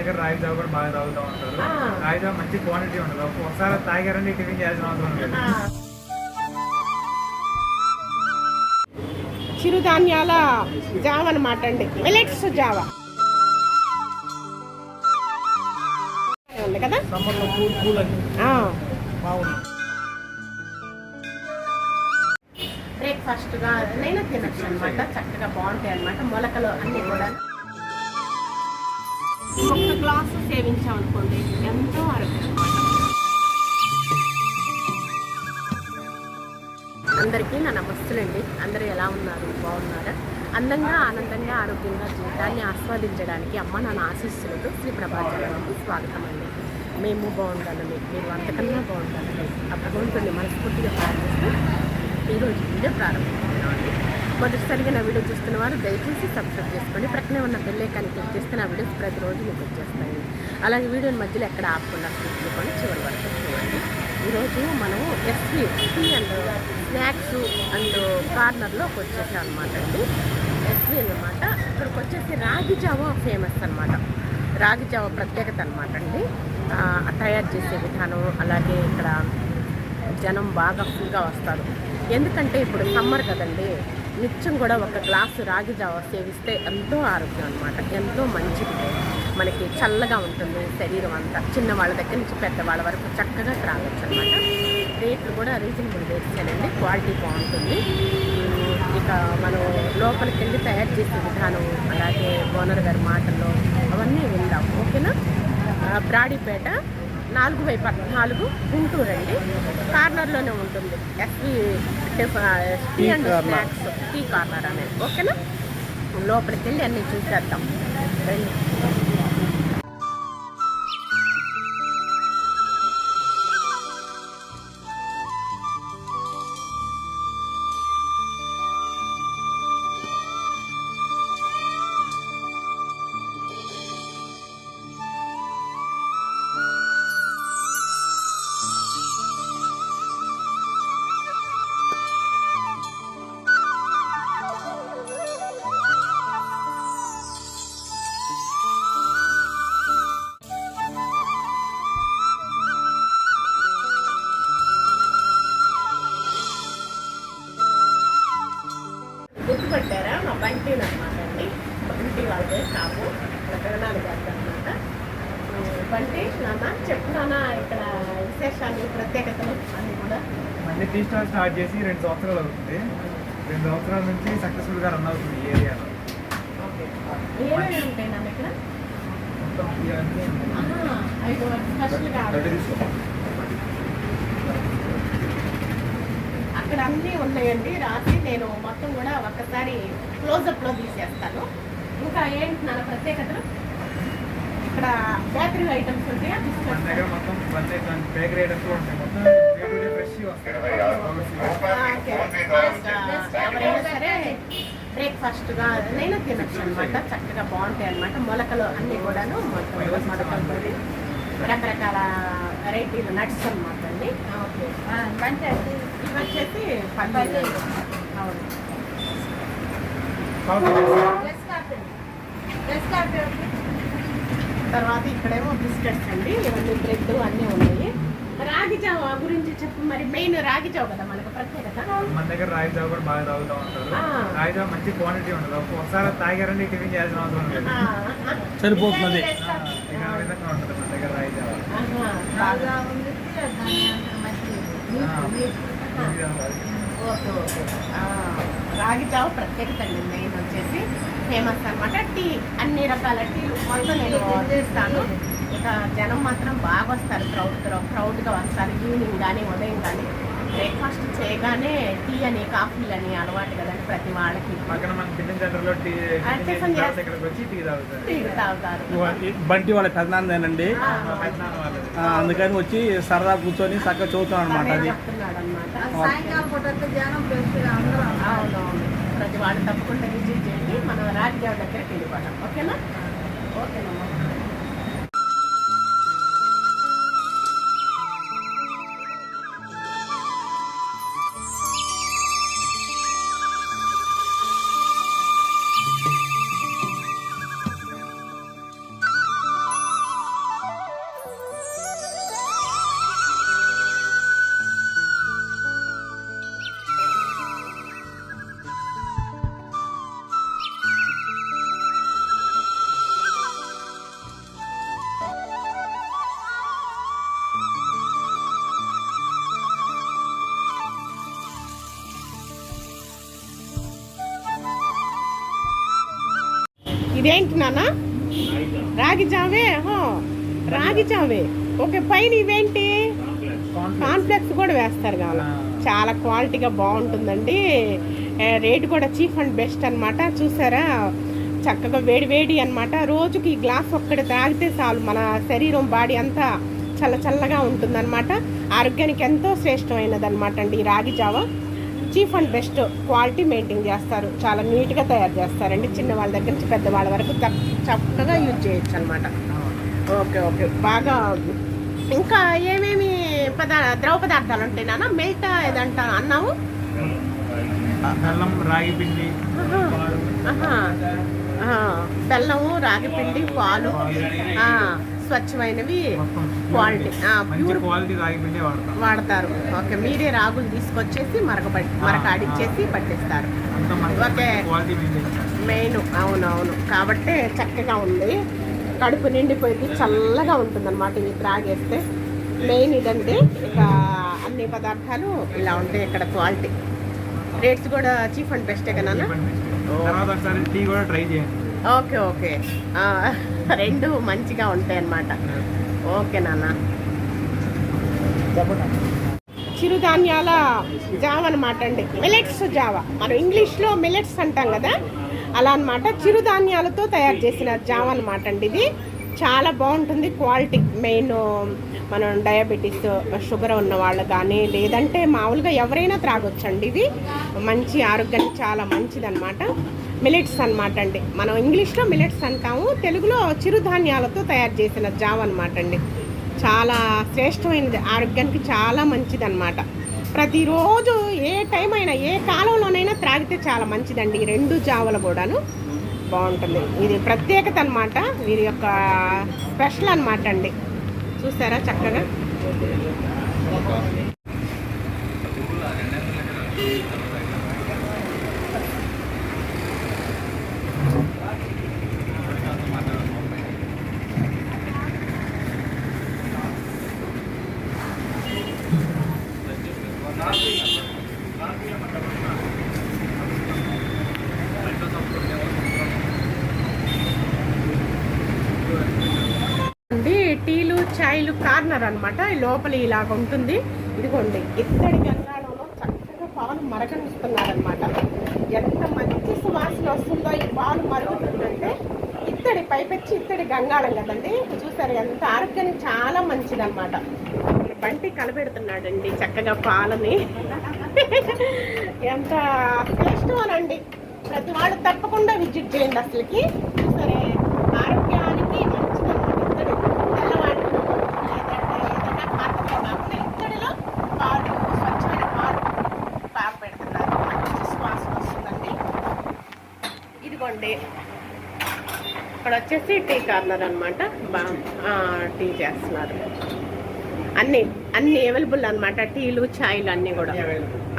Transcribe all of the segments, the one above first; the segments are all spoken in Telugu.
దగ్గర రాగి జావ కూడా బాగా తాగుతూ ఉంటారు. రాగి జావ మంచి క్వాంటిటీ ఉండదు ఒకసారి తాగారంటే టిఫిన్ చేయాల్సిన అవసరం లేదు. చిరుధాన్యాల జావ అనమాట అండి. మిలెట్స్ జావ. ఉంది కదా? ఆ. బాగుంది బ్రేక్ఫాస్ట్గా నేను తినచ్చు అనమాట చక్కగా బాగుంటాయి అనమాట మొలకలు అన్నీ కూడా. ఒక్క గ్లాసు సేవించామనుకోండి ఎంతో ఆరోగ్యం అందరికీ నా నమస్తులండి. అందరూ ఎలా ఉన్నారు? బాగున్నారా? అందంగా ఆనందంగా ఆరోగ్యంగా జీవితాన్ని ఆస్వాదించడానికి అమ్మ నాన్న ఆశిస్తులతో శ్రీ ప్రభాచారానికి స్వాగతం అండి మేము బాగుండాలని మీరు అంతకన్నా బాగుండాలని ఆ మనస్ఫూర్తిగా ప్రారంభిస్తూ ఈరోజు వీడియో ప్రారంభిస్తున్నామండి మొదటిసారిగా నా వీడియో చూస్తున్న వారు దయచేసి సబ్స్క్రైబ్ చేసుకోండి. ప్రక్కనే ఉన్న బెల్లైకాన్ని క్లిక్ చేస్తే నా వీడియోస్ ప్రతిరోజు మీకు వచ్చేస్తాయి. అలాగే వీడియోని మధ్యలో ఎక్కడ ఆపకుండా చూసుకోండి చివరి వరకు చూడండి. ఈరోజు మనం SV tea and snacks and కార్నర్లోకి వచ్చేసాం అనమాట అండి. ఎస్వి అనమాట ఇక్కడికి వచ్చేసి రాగి జావ ఫేమస్ అనమాట రాగి జావ ప్రత్యేకత అనమాట అండి. తయారు చేసే విధానం అలాగే ఇక్కడ జనం బాగా ఫుల్గా వస్తారు. ఎందుకంటే ఇప్పుడు సమ్మర్ కదండి. నిత్యం కూడా ఒక గ్లాసు రాగి జావ సేవిస్తే ఎంతో ఆరోగ్యం అనమాట ఎంతో మంచిది. మనకి చల్లగా ఉంటుంది శరీరం అంతా. చిన్న వాళ్ళ దగ్గర నుంచి పెద్దవాళ్ళ వరకు చక్కగా త్రాగొచ్చు అనమాట రేట్లు కూడా రీజనబుల్ రేట్సేనండి క్వాలిటీ బాగుంటుంది. ఇక మనం లోపలికి వెళ్ళి తయారు చేసే విధానం అలాగే ఓనర్ గారి మాటల్లో అవన్నీ విందాం. ఓకేనా? బ్రాడీపేట నాలుగు బై పద్నాలుగు గుంటూరు అండి కార్నర్లోనే ఉంటుంది. SV tea and snacks tea corner అనేది. ఓకేనా? లోపలికి వెళ్ళి అన్నీ చూసేద్దాం. రండి. బంటి అనమాట అండి బంటి వాళ్ళదే షాపు గారి అనమాట బంటి నాన్న చెప్పు నాన్న ఇక్కడ విశేషాలు ప్రత్యేకతలు అన్నీ కూడా. మళ్ళీ టీ స్టాల్ స్టార్ట్ చేసి రెండు సంవత్సరాలు అవుతుంది. రెండు సంవత్సరాల నుంచి సక్సెస్ఫుల్గా రన్ అవుతుంది ఈ ఏరియాలో ఏమేమి ఉంటాయి నాన్న ఇక్కడ? అక్కడ అన్నీ ఉన్నాయండి. రాసి నేను మొత్తం కూడా ఒక్కసారి క్లోజప్లో తీసేస్తాను. ఇంకా ఏంటి నాన్న ప్రత్యేకతలు? ఇక్కడ బేకరీ ఐటమ్స్ ఉంటాయా? వస్తాయి. ఎవరైనా సరే బ్రేక్ఫాస్ట్గా నేను తినచ్చు. అనమాట చక్కగా బాగుంటాయి అనమాట మొలకలు అన్నీ కూడాను మొత్తం మొలకలతో రకరకాల వెరైటీలు నట్స్ అనమాట అండి. ఓకే. ఇవి వచ్చేసి పల్లీలు అవును. తర్వాత ఇక్కడేమో బిస్కెట్స్ అండి. ఇవన్నీ బ్రెడ్ అన్నీ ఉన్నాయి. రాగి జావ గురించి చెప్పు మరి. మెయిన్ రాగి జావ కదా మనకు ప్రత్యేకత. మన దగ్గర రాగి జావ కూడా బాగా తాగుతూ ఉంటారు. ఆ. రాగి జావ మంచి క్వాంటిటీ ఉండదు. ఒకసారి తాగారంటే టిఫిన్ చేయాల్సిన అవసరం లేదు. ఆ, సరిపోతున్నది ఆ, ఇక ఆ విధంగా ఉంటుంది మన దగ్గర రాగి జావ ఆహా, బాగా ఆ, ఇది అది. ఓకే ఓకే ఆ, రాగి జావ ప్రత్యేకత అండి. మెయిన్ వచ్చేసి ఫేమస్ అన్నమాట. టీ అన్ని రకాల టీలు మొత్తం నేను తీస్తాను ఇక జనం మాత్రం బాగా వస్తారు. క్రౌడ్ క్రౌడ్గా వస్తారు. ఈవినింగ్ కానీ ఉదయం కానీ బ్రేక్ఫాస్ట్ చేయగానే టీ అని కాఫీలు అని అలవాటు కదండి ప్రతి వాళ్ళకి. పక్కన మన టిఫిన్ సెంటర్లో టీ టిఫిన్ చేస్తా. ఇక్కడికి వచ్చి టీ తాగుతారు. టీ తాగుతారు. బంటి వాళ్ళ. ఆ, అందుకని వచ్చి సరదా కూర్చొని చక్కగా చదువుతున్నాను అనమాట అదే. సాయంకాలం పూట జనం ప్రతి వాళ్ళు తప్పకుండా విజిట్ చేయండి. మనం రాజదేవ్ దగ్గరికి వెళ్ళిపోతాం. ఓకేనా? ఓకేనమ్మా. ఇదేంటి నాన్న? రాగి జావే? హో రాగి జావే. ఓకే పైన ఇవేంటి? కాన్ఫ్లెక్స్ కూడా వేస్తారు కావాలి. చాలా క్వాలిటీగా బాగుంటుందండి. రేటు కూడా చీప్ అండ్ బెస్ట్ అన్నమాట. చూసారా? చక్కగా వేడి వేడి అనమాట రోజుకి ఈ గ్లాస్ ఒక్కటి తాగితే చాలు. మన శరీరం బాడీ అంతా చల్ల చల్లగా ఉంటుందన్నమాట. ఆరోగ్యానికి ఎంతో శ్రేష్టమైనది అనమాట అండి ఈ రాగి జావ. Cheap and best quality maintain చేస్తారు. చాలా నీట్గా తయారు చేస్తారండి. చిన్న వాళ్ళ దగ్గర నుంచి పెద్దవాళ్ళ వరకు చక్- చక్కగా యూజ్ చేయొచ్చు అనమాట ఓకే ఓకే. బాగా ఇంకా ఏమేమి పదా ద్రవ పదార్థాలు ఉంటాయి నాన్న? మిల్ట్ ఏదంట అన్నావు? బెల్లం రాగి పిండి ఆహా. పాలు. ఆహా. ఆహా. బెల్లము రాగిపిండి పాలు. స్వచ్ఛమైనవి క్వాలిటీ ప్యూర్ క్వాలిటీ వాడతారు. ఓకే మీరే రాగులు తీసుకొచ్చేసి మరక మరక ఆడిచ్చేసి పట్టిస్తారు. ఓకే. మెయిన్ అవునవును. కాబట్టి చక్కగా ఉంది. కడుపు నిండిపోయింది. చల్లగా ఉంటుందన్నమాట ఇది త్రాగేస్తే. మెయిన్ ఇదండి. ఇక అన్ని పదార్థాలు ఇలా ఉంటాయి ఇక్కడ క్వాలిటీ. రేట్స్ కూడా చీఫ్ అండ్ బెస్టే కదా నాన్న? తర్వాత ఒకసారి టీ కూడా ట్రై చేయండి. Okay okay. రెండు మంచిగా ఉంటాయి అన్నమాట ఓకే నాన్న. చిరుధాన్యాల జావ అనమాట అండి. మిలెట్స్ జావ. మనం ఇంగ్లీష్లో మిలెట్స్ అంటాం కదా? అలా అన్నమాట. చిరుధాన్యాలతో తయారు చేసిన జావ అనమాట అండి ఇది. చాలా బాగుంటుంది. క్వాలిటీ మెయిన్ మనం డయాబెటీస్ షుగర్ ఉన్న వాళ్ళు కానీ లేదంటే మామూలుగా ఎవరైనా త్రాగొచ్చండి ఇవి మంచి ఆరోగ్యానికి చాలా మంచిదన్నమాట. మిలెట్స్ అన్నమాట అండి. మనం ఇంగ్లీష్లో మిలెట్స్ అంటాము తెలుగులో చిరుధాన్యాలతో తయారు చేసిన జావ అనమాట అండి. చాలా శ్రేష్టమైనది ఆరోగ్యానికి చాలా మంచిది అనమాట ప్రతిరోజు ఏ టైం అయినా ఏ కాలంలోనైనా త్రాగితే చాలా మంచిదండి. ఈ రెండు జావలు కూడాను బాగుంటుంది. ఇది ప్రత్యేకత అనమాట వీరి యొక్క స్పెషల్ అనమాట అండి. చూసారా చక్కగా అండి టీలు చాయ్లు కార్నర్ అనమాట లోపల ఇలాగ ఉంటుంది. ఇదిగోండి ఇత్తడి గంగాళంలో చక్కగా పాలు మరగనిస్తున్నారనమాట ఎంత మంచి సువాసన వస్తుందో ఈ పాలు మరుగుతుందంటే ఇత్తడి పైపెచ్చి ఇత్తడి గంగాళం కదండి. చూసారు ఎంత ఆరోగ్యానికి చాలా మంచిది అనమాట బంటి కలబెడుతున్నాడండి చక్కగా పాలని. ఎంత శ్రేష్టమోనండి ప్రతి వాళ్ళు తప్పకుండా విజిట్ చేయండి అసలుకి సరే ఆరోగ్యానికి మంచిదన్నమాట ఇత్తడి తెల్లవాడు లేదంటే ఏదైనా పాత్రలో కాకుండా ఇత్తడిలో పాలు స్వచ్ఛమైన పాలు పాలు పెడుతున్నారు మంచి సువాసన వస్తుందండి ఇదిగోండి ఇక్కడ వచ్చేసి టీ కార్నర్ అనమాట టీ చేస్తున్నారు. అన్ని అన్ని అవైలబుల్ అన్నమాట. టీలు ఛాయ్లు అన్నీ కూడా.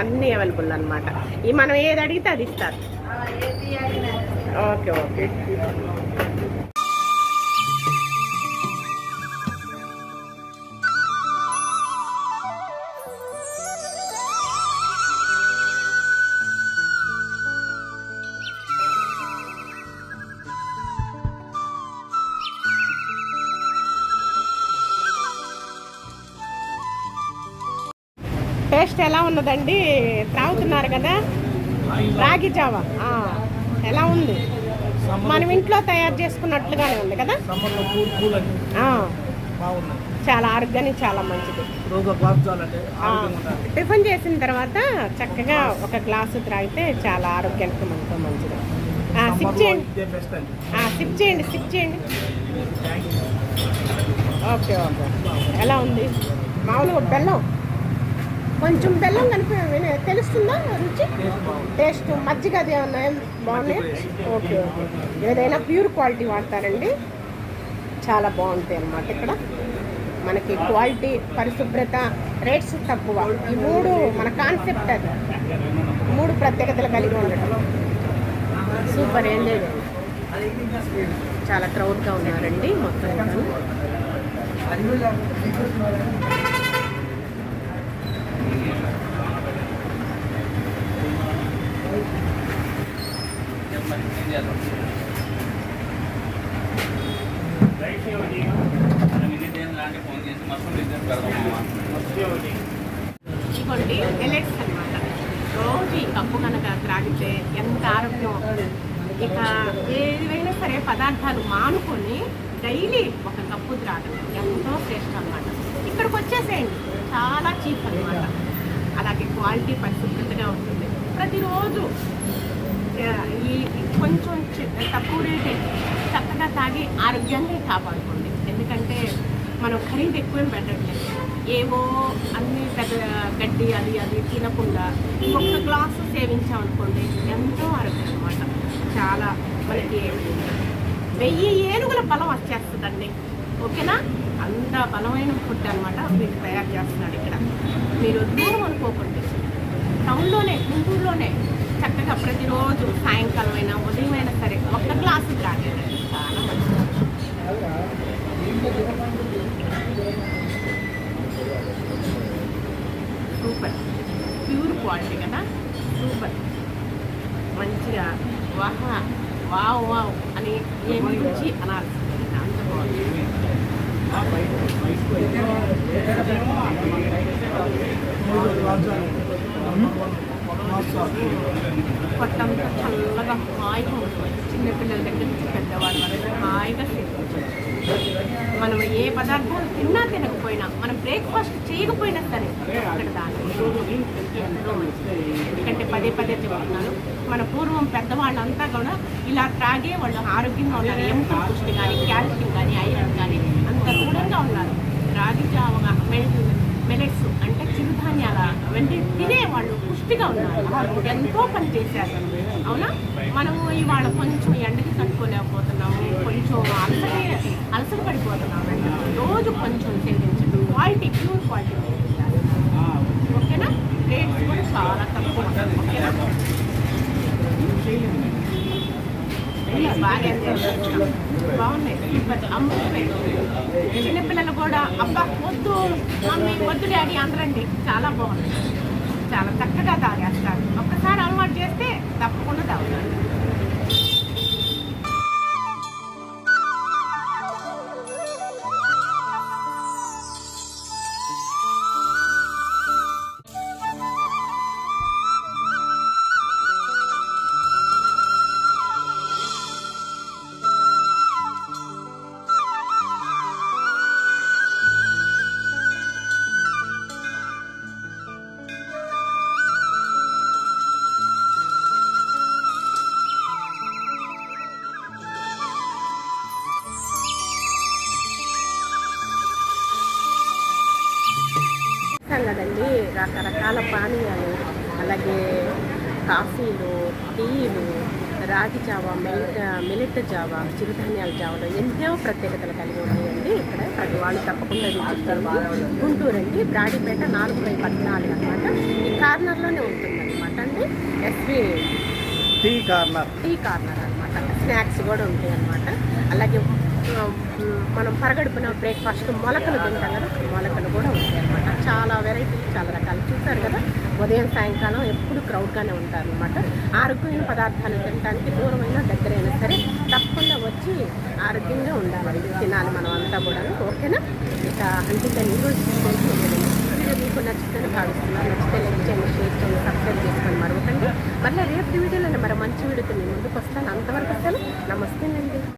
అన్ని అవైలబుల్. అన్నమాట. ఈ మనం ఏది అడిగితే అది ఇస్తారు. Okay okay. టేస్ట్ ఎలా ఉన్నదండి? త్రాగుతున్నారు కదా? రాగి జావా. ఎలా ఉంది? మనం ఇంట్లో తయారు చేసుకున్నట్లుగానే ఉంది కదా? చాలా ఆరోగ్యానికి చాలా మంచిది. టిఫిన్ చేసిన తర్వాత చక్కగా ఒక గ్లాసు త్రాగితే చాలా ఆరోగ్యానికి మనతో మంచిది. సిప్ చేయండి. సిప్ చేయండి సిప్ చేయండి. Okay okay. ఎలా ఉంది? మామూలుగా బెల్లం? కొంచెం బెల్లం కనిపి తెలుస్తుందా రుచి? టేస్ట్ మజ్జిగ అది ఏమన్నా బాగున్నాయి ఓకే ఓకే. ఏదైనా ప్యూర్ క్వాలిటీ వాడతారండి. చాలా బాగుంటాయి అన్నమాట ఇక్కడ. మనకి క్వాలిటీ పరిశుభ్రత రేట్స్ తక్కువ. ఈ మూడు మన కాన్సెప్ట్ అది. మూడు ప్రత్యేకతలు కలిగి ఉండటం. సూపర్ ఏం లేదు. చాలా క్రౌడ్గా ఉన్నారండి మొత్తం కూడాను. ఫోన్ చేసి మొత్తం బిజినెస్ పెడదాం ఇదిగోండి ఎలెక్ట్స్ అనమాట రోజు ఈ కప్పు కనుక త్రాగితే ఎంత ఆరోగ్యం ఇక ఏదైనా సరే పదార్థాలు మానుకొని డైలీ ఒక కప్పు త్రాగడం ఎంతో శ్రేష్ట అనమాట ఇక్కడికి వచ్చేసేయండి. చాలా చీప్ అనమాట అలాగే క్వాలిటీ పరిశుభ్రతగా ఉంటుంది. ప్రతిరోజు ఈ కొంచెం తక్కువ రేటే చక్కగా తాగి ఆరోగ్యాన్ని కాపాడుకోండి ఎందుకంటే మనం ఖరీదు ఎక్కువేం పెట్టట్లేదు. ఏవో అన్ని పెద్ద గడ్డి అది అది తినకుండా ఒక్క గ్లాసు సేవించామనుకోండి ఎంతో ఆరోగ్యం అనమాట చాలా మనకి వెయ్యి ఏనుగుల బలం వచ్చేస్తుందండి. ఓకేనా? అంత బలమైన ఫుడ్ అనమాట మీరు తయారు చేస్తున్నాడు ఇక్కడ. మీరు దూరం అనుకోకండి. టౌన్లోనే గుంటూరులోనే చక్కగా ప్రతిరోజు సాయంకాలం అయినా ఉదయం అయినా సరే ఒక్క గ్లాసు తాగేదండి చాలా మంచిది సూపర్. ప్యూర్ క్వాలిటీ కదా? సూపర్. మంచిగా వాహా వావ్ వావ్ అని ఏమి రుచి అనాలి అంత బాగుంది మూడు గులాబ్ జామున్ కొట్టంతా చల్లగా హాయిగా ఉంటుంది చిన్నపిల్లల దగ్గర నుంచి పెద్దవాళ్ళ వరకు హాయిగా సేవించవచ్చు మనం ఏ పదార్థాలు తిన్నా తినకపోయినా మనం బ్రేక్ఫాస్ట్ చేయకపోయినా సరే అక్కడ దాని ఎందుకంటే పదే పదే చెప్తున్నాను మన పూర్వం పెద్దవాళ్ళంతా కూడా ఇలా త్రాగే వాళ్ళు ఆరోగ్యంగా ఉన్నారు ఎముకల పుష్టి కానీ క్యాల్షియం కానీ ఐరన్ కానీ అంత దూరంగా ఉన్నారు రాగి జావగా మెల్ మెలెట్స్ అంటే చిరుధాన్యాల తినే తినేవాళ్ళు పుష్టిగా ఉన్నారు ఎంతో పని చేశారు అవునా? మనము ఇవాళ కొంచెం ఎండకి తట్టుకోలేకపోతున్నాము కొంచెం అలసట అలసట పడిపోతున్నాము రోజు కొంచెం సేవించడం. క్వాలిటీ ప్యూర్ క్వాలిటీ ఓకేనా? రేట్స్ కూడా చాలా తక్కువ ఓకేనా? బాగా బాగున్నాయి. అమ్ముతున్నాయి చిన్నపిల్లలు కూడా అబ్బా వద్దు మమ్మీ వద్దు డాడీ అందరండి. చాలా బాగుంది చాలా చక్కగా తాగేస్తారు. చేస్తే తప్పకుండా తాగుతాడు చూసాం కదండి రకరకాల పానీయాలు అలాగే కాఫీలు టీలు రాగి జావా మిల్క్ మిలెట్ జావా చిరుధాన్యాల జావలో ఎంతో ప్రత్యేకతలు కలిగి ఉన్నాయండి. ఇక్కడ ప్రతి వాళ్ళు తప్పకుండా విజిట్ గుంటూరు అండి బ్రాడీపేట నాలుగు బై పద్నాలుగు అనమాట ఈ కార్నర్లోనే ఉంటుంది అనమాట అండి. SV tea corner. Tea corner అనమాట స్నాక్స్ కూడా ఉంటాయి అనమాట అలాగే మనం పరగడుపున బ్రేక్ఫాస్ట్ మొలకలు తింటాం కదా మొలకలు కూడా ఉంటాయి అనమాట చాలా వెరైటీలు చాలా రకాలు. చూసారు కదా? ఉదయం సాయంకాలం ఎప్పుడు క్రౌడ్గానే ఉంటారు అనమాట ఆరోగ్యమైన పదార్థాలు తినడానికి దూరమైన దగ్గరైనా సరే తప్పకుండా వచ్చి ఆరోగ్యంగా ఉండాలి. తినాలి మనం అంతా కూడా ఓకేనా? ఇక అందుకని ఈరోజు వీడియో మీకు నచ్చుతుందని భావిస్తున్నాను. నచ్చితే లైక్ చేయండి షేర్ చేయండి సబ్స్క్రైబ్ చేసుకోండి మరొకండి మళ్ళీ రేపు వీడియోలో మరి మంచి వీడియోతో నేను ముందుకు వస్తాను. అంతవరకు అసలు నమస్తే అండి.